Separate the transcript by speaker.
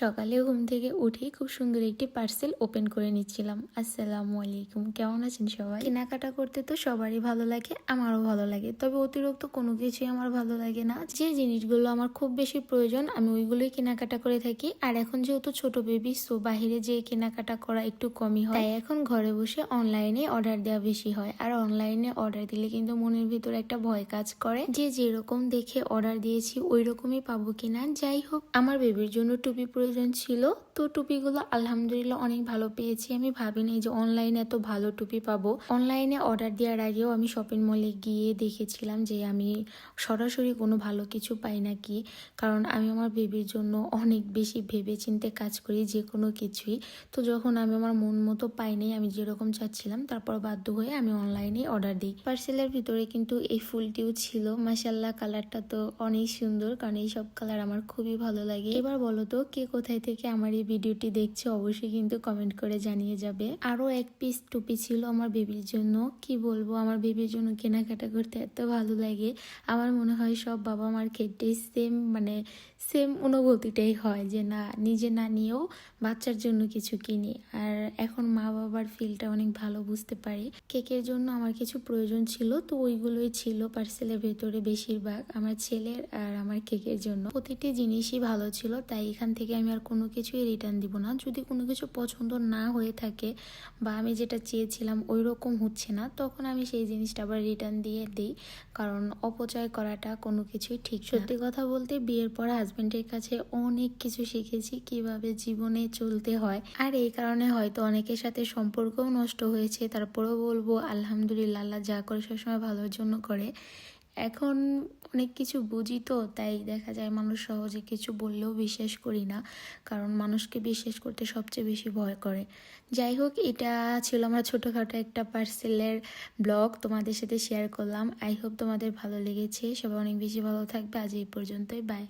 Speaker 1: সকালে ঘুম থেকে উঠেই খুব সুন্দর একটি পার্সেল ওপেন করে নিচ্ছিলাম। আসসালামু আলাইকুম, কেমন আছেন সবাই? কেনাকাটা করতে তো সবারই ভালো লাগে, আমারও ভালো লাগে। তবে অতিরিক্ত কোনো কিছুই আমার ভালো লাগে না। যে জিনিসগুলো আমার খুব বেশি প্রয়োজন, আমি ওইগুলোই কেনাকাটা করে থাকি। আর এখন যেহেতু ছোট বেবি সো বাহিরে যেয়ে কেনাকাটা করা একটু কমই হয়। তাই এখন ঘরে বসে অনলাইনে অর্ডার দেওয়া বেশি হয়। আর অনলাইনে অর্ডার দিলে কিন্তু মনের ভিতরে একটা ভয় কাজ করে যে যেরকম দেখে অর্ডার দিয়েছি ওই রকমই পাবো কিনা? যাই হোক, আমার বেবির জন্য টুপি প্রয়োজন ছিল। তো টুপিগুলো আলহামদুলিল্লাহ অনেক ভালো পেয়েছি। আমি ভাবিনি যে অনলাইনে এত ভালো টুপি পাবো। অনলাইনে অর্ডার দেওয়ার আগেও আমি শপিং মলে গিয়ে দেখেছিলাম যে আমি সরাসরি কোনো ভালো কিছু পাই নাকি। কারণ আমি আমার বেবির জন্য অনেক বেশি ভেবে চিন্তে কাজ করি যে কোনো কিছুই। তো যখন আমি আমার মন মতো পাইনি, আমি যেরকম চাচ্ছিলাম, তারপর বাধ্য হয়ে আমি অনলাইনে অর্ডার দিই। পার্সেলের ভিতরে কিন্তু এই ফুলটিও ছিল। মাসাল্লাহ কালারটা তো অনেক সুন্দর, কারণ এই সব কালার আমার খুবই ভালো লাগে। এবার বলো তো কে কোথায় থেকে আমার এই ভিডিওটি দেখছে অবশ্যই কিন্তু কমেন্ট করে জানিয়ে যাবে। আরও এক পিস টুপি ছিল আমার বেবির জন্য। কি বলব, আমার বেবির জন্য কেনাকাটা করতে এত ভালো লাগে। আমার মনে হয় সব বাবা মার ক্ষেত্রে সেম মানে সেম অনুভূতিটাই হয় যে না, নিজে না নিয়েও বাচ্চার জন্য কিছু কিনি। আর এখন মা বাবার ফিলটা অনেক ভালো বুঝতে পারি। কেকের জন্য আমার কিছু প্রয়োজন ছিল, তো ওইগুলোই ছিল পার্সেলের ভেতরে বেশিরভাগ আমার ছেলের আর আমার কেকের জন্য। প্রতিটি জিনিসই ভালো ছিল, তাই এখান থেকে আমি আর কোনো কিছুই রিটার্ন দিব না। যদি কোনো কিছু পছন্দ না হয়ে থাকে বা আমি যেটা চেয়েছিলাম ওই রকম হচ্ছে না, তখন আমি সেই জিনিসটা আবার রিটার্ন দিয়ে দিই। কারণ অপচয় করাটা কোনো কিছুই ঠিক সত্যি কথা বলতে বিয়ের পর হাজবেন্ডের কাছে অনেক কিছু শিখেছি কীভাবে জীবনে চলতে হয়। আর এই কারণে হয়তো অনেকের সাথে সম্পর্কও নষ্ট হয়েছে। তারপরেও বলব, আলহামদুলিল্লাহ, আল্লাহ যা করে সবসময় ভালোর জন্য করে। এখন অনেক কিছু বুঝি তো, তাই দেখা যায় মানুষ সহজে কিছু বললেও বিশ্বাস করি না। কারণ মানুষকে বিশ্বাস করতে সবচেয়ে বেশি ভয় করে। যাই হোক, এটা ছিল আমার ছোটোখাটো একটা পার্সেলের ব্লগ তোমাদের সাথে শেয়ার করলাম। আই হোপ তোমাদের ভালো লেগেছে। সবাই অনেক বেশি ভালো থাকবে। আজ এই পর্যন্তই। বাই